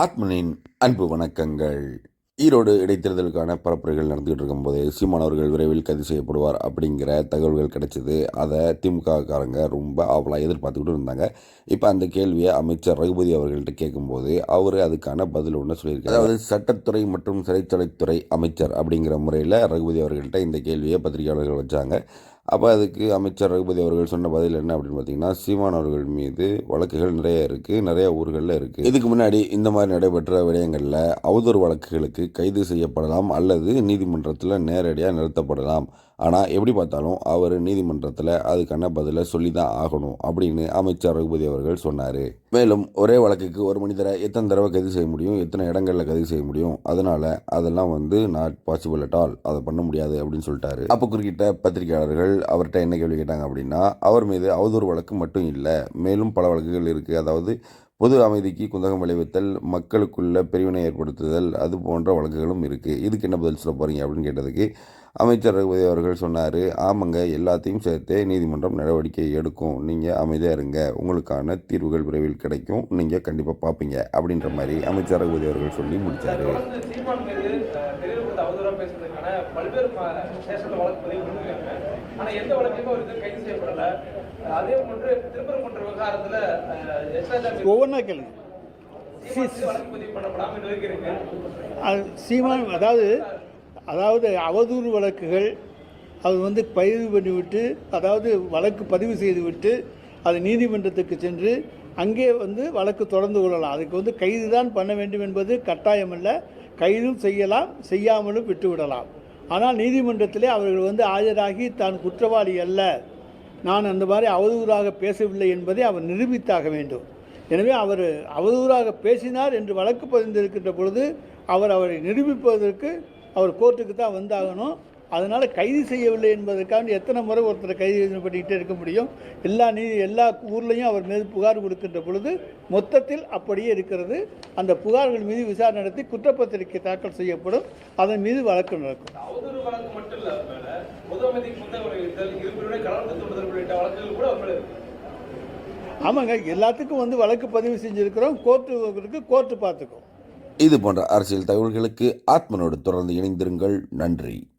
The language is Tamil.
ஆத்மனின் அன்பு வணக்கங்கள். ஈரோடு இடைத்தேர்தலுக்கான பரப்புரைகள் நடந்துகிட்டு இருக்கும்போது சீமான் அவர்கள் விரைவில் கைது செய்யப்படுவார் அப்படிங்கிற தகவல்கள் கிடைச்சது. அதை திமுகக்காரங்க ரொம்ப ஆவலாக எதிர்பார்த்துக்கிட்டு இருந்தாங்க. இப்போ அந்த கேள்வியை அமைச்சர் ரகுபதி அவர்கள்ட்ட கேட்கும்போது அவர் அதுக்கான பதில் ஒன்று சொல்லியிருக்காரு. அதாவது சட்டத்துறை மற்றும் சிறைச்சலைத்துறை அமைச்சர் அப்படிங்கிற முறையில் ரகுபதி அவர்கள்ட்ட இந்த கேள்வியை பத்திரிகையாளர்கள் வச்சாங்க. அப்போ அதுக்கு அமைச்சர் ரகுபதி அவர்கள் சொன்ன பதில் என்ன அப்படின்னு பார்த்தீங்கன்னா சீமான் அவர்கள் மீது வழக்குகள் நிறைய இருக்குது நிறைய ஊர்களில் இருக்குது இதுக்கு முன்னாடி இந்த மாதிரி நடைபெற்ற விடயங்களில் அவதூறு வழக்குகளுக்கு கைது செய்யப்படலாம் அல்லது நீதிமன்றத்தில் நேரடியாக நிறுத்தப்படலாம். ஆனால் எப்படி பார்த்தாலும் அவர் நீதிமன்றத்தில் அதுக்கான பதிலை சொல்லி தான் ஆகணும் அப்படின்னு அமைச்சர் ரகுபதி அவர்கள் சொன்னார். மேலும் ஒரே வழக்குக்கு ஒரு மனிதரை எத்தனை தடவை கைது செய்ய முடியும்? எத்தனை இடங்களில் கைது செய்ய முடியும்? அதனால் அதெல்லாம் வந்து நாட் பாசிபிள் அட் ஆல் அதை பண்ண முடியாது அப்படின்னு சொல்லிட்டாரு. அப்போ குறுக்கிட்ட பத்திரிகையாளர்கள் அவர்கிட்ட என்ன கேள்வி கேட்டாங்க அப்படின்னா அவர் மீது அவதூறு வழக்கு மட்டும் இல்லை மேலும் பல வழக்குகள் இருக்குது அதாவது பொது அமைதிக்கு குந்தகம் விளைவித்தல் மக்களுக்குள்ள பிரிவினை ஏற்படுத்துதல் அது போன்ற வழக்குகளும் இருக்குது இதுக்கு என்ன பதில் சொல்ல போகிறீங்க அப்படின்னு கேட்டதுக்கு அமைச்சர் ரகுபதி அவர்கள் சொன்னார் ஆமாங்க எல்லாத்தையும் சேர்த்தே நீதிமன்றம் நடவடிக்கை எடுக்கும். நீங்கள் அமைதியாக இருங்க. உங்களுக்கான தீர்வுகள் விரைவில் கிடைக்கும். நீங்கள் கண்டிப்பாக பார்ப்பீங்க அப்படின்ற மாதிரி அமைச்சர் ரகுபதி அவர்கள் சொல்லி முடித்தார் ஒவ்வொன்றா கேளுங்க. சீமான் அதாவது அதாவது அவதூறு வழக்குகள் அது வந்து பதிவு பண்ணிவிட்டு அதாவது வழக்கு பதிவு செய்துவிட்டு அது நீதிமன்றத்துக்கு சென்று அங்கே வந்து வழக்கு தொடர்ந்து கொள்ளலாம். அதுக்கு வந்து கைது தான் பண்ண வேண்டும் என்பது கட்டாயமல்ல. கைதும் செய்யலாம் செய்யாமலும் விட்டுவிடலாம். ஆனால் நீதிமன்றத்திலே அவர்கள் வந்து ஆஜராகி தான் குற்றவாளி அல்ல. நான் அந்த மாதிரி அவதூறாக பேசவில்லை என்பதை அவர் நிரூபித்தாக வேண்டும். எனவே அவர் அவதூறாக பேசினார் என்று வழக்கு பதிந்திருக்கின்ற பொழுது அவர் அவரை நிரூபிப்பதற்கு அவர் கோர்ட்டுக்கு தான் வந்தாகணும். அதனால் கைது செய்யவில்லை என்பதற்காக எத்தனை முறை ஒருத்தரை கைது பண்ணிக்கிட்டே இருக்க முடியும். எல்லா நீ எல்லா ஊர்லேயும் அவர் மீது புகார் கொடுக்கின்ற பொழுது மொத்தத்தில் அப்படியே இருக்கிறது. அந்த புகார்கள் மீது விசாரணை நடத்தி குற்றப்பத்திரிகை தாக்கல் செய்யப்படும். அதன் மீது வழக்கு நடக்கும். ஆமாங்க எல்லாத்துக்கும் வந்து வழக்கு பதிவு செஞ்சுருக்கிறோம். கோர்ட்டு கோர்ட்டு பார்த்துக்கும். இது போன்ற அரசியல் தகவல்களுக்கு ஆத்மனோடு தொடர்ந்து இணைந்திருங்கள். நன்றி.